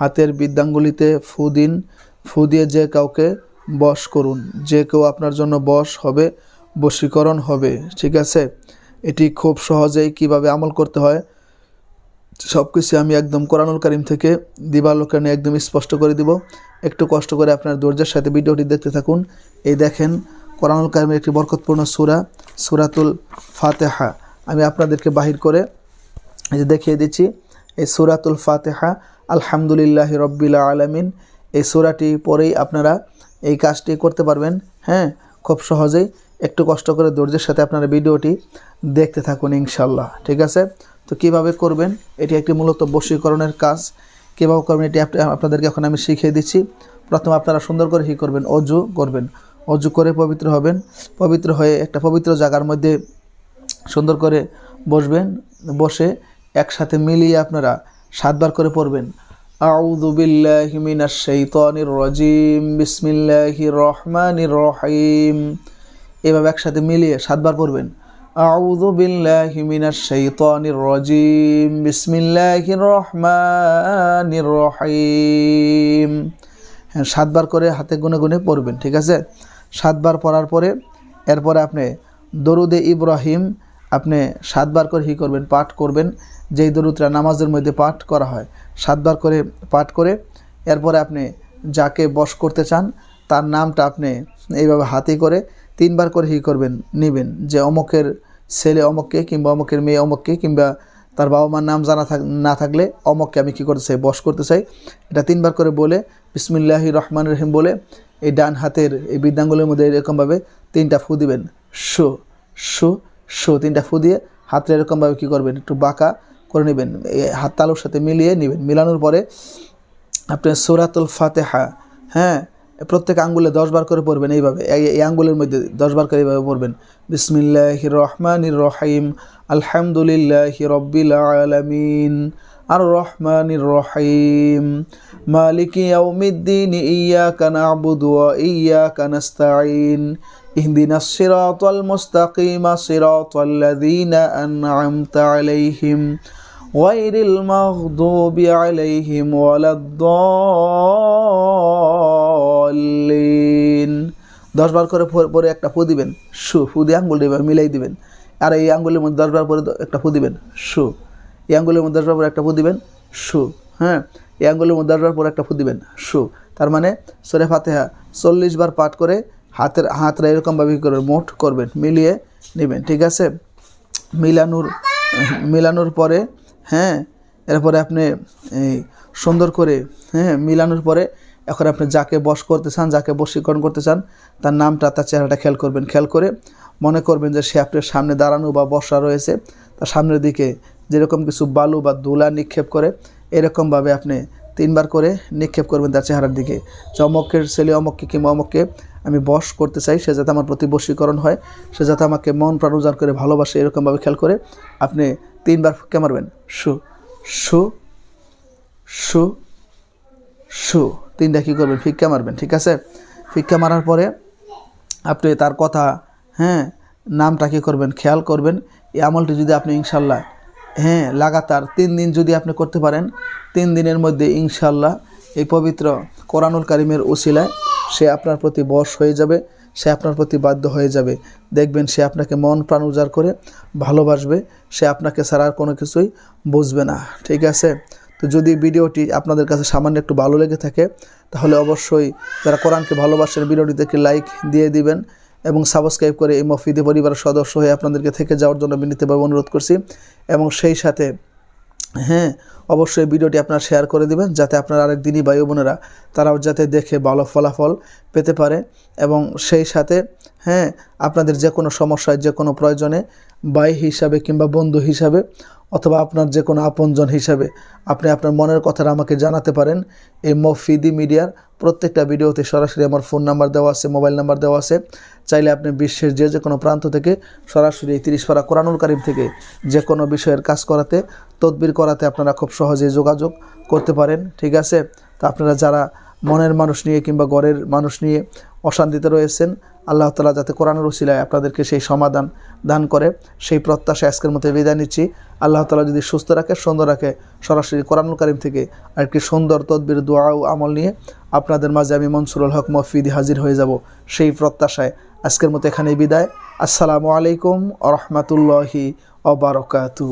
হাতের বিদ্যাঙ্গুলিতে ফু দিন, ফু দিয়ে যে কাউকে বশ করুন, যে কেউ আপনার জন্য বশ হবে, বশীকরণ হবে, ঠিক আছে? এটি খুব সহজেই কীভাবে আমল করতে হয়? সব কিছু আমি একদম কোরআনুল কারিম থেকে দিবালোকানে একদম স্পষ্ট করে দিব। একটু কষ্ট করে আপনার ধৈর্যের সাথে ভিডিওটি দেখতে থাকুন। এই দেখেন, কোরআনুল কারিমের একটি বরকতপূর্ণ সুরা, সুরাতুল ফাতেহা। আমি আপনাদেরকে বাহির করে এই দেখিয়ে দিচ্ছি। এই সুরাতুল ফাতেহা, আলহামদুলিল্লাহ রব্বিল আলমিন। এই সুরাটি পরেই আপনারা এই কাজটি করতে পারবেন। হ্যাঁ খুব সহজেই একটু কষ্ট করে ধৈর্যের সাথে আপনারা ভিডিওটি দেখতে থাকুন ইনশাল্লাহ ঠিক আছে? তো কীভাবে করবেন? এটি একটি মূলত বশীকরণের কাজ। কীভাবে করবেন? এটি আপনাদেরকে এখন আমি শিখিয়ে দিচ্ছি। প্রথম আপনারা সুন্দর করে কী করবেন? অজু করবেন। অজু করে পবিত্র হবেন। পবিত্র হয়ে একটা পবিত্র জায়গার মধ্যে সুন্দর করে বসবেন। বসে একসাথে মিলিয়ে আপনারা সাতবার করে পড়বেন। আউযু বিল্লাহি মিনাশ শাইতানির রাজিম। বিসমিল্লাহির রহমানির রহিম। এভাবে একসাথে মিলিয়ে সাতবার পড়বেন। আউযু বিল্লাহি মিনাশ শাইতানির রাজিম। বিসমিল্লাহির রহমানির রহিম। হ্যাঁ সাতবার করে হাতে গুনে গুনে পড়বেন, ঠিক আছে? সাতবার পড়ার পরে এরপরে আপনি দরুদে ইব্রাহিম, আপনি সাতবার করে হি করবেন? পাঠ করবেন। যেই দরুদটা নামাজের মধ্যে পাঠ করা হয়, সাতবার করে পাঠ করে, এরপরে আপনি যাকে বশ করতে চান, তার নামটা আপনি এইভাবে হাতে করে তিনবার করে হি করবেন, নেবেন। যে অমকের ছেলে অমককে কিংবা অমকের মেয়ে অমককে কিংবা তার বাবা মার নাম জানা থাক, না থাকলে অমককে আমি কী করতে চাই, বশ করতে চাই। এটা তিনবার করে বলে, বিসমিল্লাহি রহমান রহিম বলে, এই ডান হাতের এই বিদ্যাঙ্গুলের মধ্যে এরকমভাবে তিনটা ফু দিবেন। শো শো শো তিনটা ফু দিয়ে হাতটা এরকমভাবে কী করবেন, একটু বাঁকা করে নেবেন হাত তালুর সাথে মিলিয়ে নেবেন। মিলানোর পরে আপনি সুরাতুল ফাতেহা হ্যাঁ প্রত্যেক আঙ্গুলে দশবার করে পড়বেন এইভাবে, এই আঙ্গুলের মধ্যে দশবার করে এইভাবে পড়বেন। বিসমিল্লাহ রহমান রহিম, আলহামদুলিল্লাহ রব্বিল আলমিন আর রহমান রহিম, মালিক ইয়াউমিদ্দিন, ইয়াকা নাবুদু ওয়া ইয়াকা নাস্তাঈন। اهدنا الصراط المستقيم صراط الذين أنعمت عليهم غير المغضوب عليهم ولا الضالين দশ বার করে পর- পরে একটা ফু দিবেন সু ফু দিয়ে আঙ্গুলটা এবার মিলাই দিবেন আর এই আঙ্গুলের মধ্যে দশ বার পরে দ- একটা ফু দিবেন সু এই আঙ্গুলের মধ্যে দশ বার পরে একটা ফু দিবেন সু হ্যাঁ এই আঙ্গুলের মধ্যে দশ বার পরে একটা ফু দিবেন সু তার মানে সরে ফাতেহা চল্লিশ বার পাঠ করে হাতের হাতটা এরকমভাবে কী করবেন মোট করবেন, মিলিয়ে নেবেন, ঠিক আছে? মিলানোর মিলানোর পরে হ্যাঁ এরপরে আপনি সুন্দর করে হ্যাঁ মিলানোর পরে এখন আপনি যাকে বশ করতে চান, যাকে বশীকরণ করতে চান, তার নামটা, তার চেহারাটা খেয়াল করবেন, খেয়াল করে মনে করবেন যে সে আপনার সামনে দাঁড়ানো বা বসা রয়েছে। তার সামনের দিকে যেরকম কিছু বালু বা ধুলা নিক্ষেপ করে এরকমভাবে আপনি তিনবার করে নিক্ষেপ করবেন তার চেহারার দিকে। যে ছেলে অমককে কিংবা অমককে আমি বশ করতে চাই, সে যাতে আমার প্রতি বশীকরণ হয়, সে যাতে আমাকে মন প্রাণ করে ভালোবাসে, এরকমভাবে খেয়াল করে আপনি তিনবার ফুঁকে মারবেন? সু সু সু সু। তিনটা কী করবেন? ফিক্কা মারবেন, ঠিক আছে? ফিক্কা মারার পরে আপনি তার কথা হ্যাঁ নামটা কী করবেন? খেয়াল করবেন। এই আমলটি যদি আপনি ইনশাল্লাহ হ্যাঁ লাগাতার তিন দিন যদি আপনি করতে পারেন তিন দিনের মধ্যে ইনশাল্লাহ এই পবিত্র কোরআনুল কারিমের ওসিলায় সে আপনার প্রতি বশ হয়ে যাবে, সে আপনার প্রতি বাধ্য হয়ে যাবে। দেখবেন সে আপনাকে মন প্রাণ উজাড় করে ভালোবাসবে, সে আপনাকে ছাড়া আর কোনো কিছুই বুঝবে না। ঠিক আছে? তো যদি ভিডিওটি আপনাদের কাছে সামান্য একটু ভালো লেগে থাকে, তাহলে অবশ্যই যারা কোরআনকে ভালোবাসেন, ভিডিওটিতে লাইক দিয়ে দিবেন এবং সাবস্ক্রাইব করে এই মফিদি পরিবারের সদস্য হয়ে আপনাদেরকে থেকে যাওয়ার জন্য বিনীতভাবে অনুরোধ করছি এবং সেই সাথে হ্যাঁ অবশ্যই ভিডিওটি আপনারা শেয়ার করে দিবেন যাতে আপনার আরেক দিনই ভাই বোনেরা তারাও যাতে দেখে ভালো ফলাফল পেতে পারে এবং সেই সাথে হ্যাঁ আপনাদের যে কোনো সমস্যায় যে কোনো প্রয়োজনে ভাই হিসাবে কিংবা বন্ধু হিসাবে অথবা আপনার যে কোনো আপনজন হিসাবে আপনি আপনার মনের কথাটা আমাকে জানাতে পারেন। এই মফিদি মিডিয়ার প্রত্যেকটা ভিডিওতে সরাসরি আমার ফোন নাম্বার দেওয়া আছে, মোবাইল নাম্বার দেওয়া আছে। চাইলে আপনি বিশ্বের যে যে কোনো প্রান্ত থেকে সরাসরি এই তিরিশ পারা কোরআনুল কারিম থেকে যে কোনো বিষয়ের কাজ করাতে, তদবির করাতে আপনারা খুব সহজেই যোগাযোগ করতে পারেন। ঠিক আছে? তা আপনারা যারা মনের মানুষ নিয়ে কিংবা ঘরের মানুষ নিয়ে অশান্তিতে রয়েছেন। আল্লাহ তালা যাতে কোরআনের উসিলায় আপনাদেরকে সেই সমাধান দান করে, সেই প্রত্যাশা আজকের মতো বিদায় নিচ্ছি। আল্লাহ তালা যদি সুস্থ রাখে, সুন্দর রাখে, সরাসরি কোরআনুল কারিম থেকে আরেকটি সুন্দর তদবির, দোয়া ও আমল নিয়ে আপনাদের মাঝে আমি মনসুরুল হক মফিদি হাজির হয়ে যাব। সেই প্রত্যাশায় আজকের মতো এখানেই বিদায়। আসসালামু আলাইকুম আ রহমতুল্লাহি অবরকাতু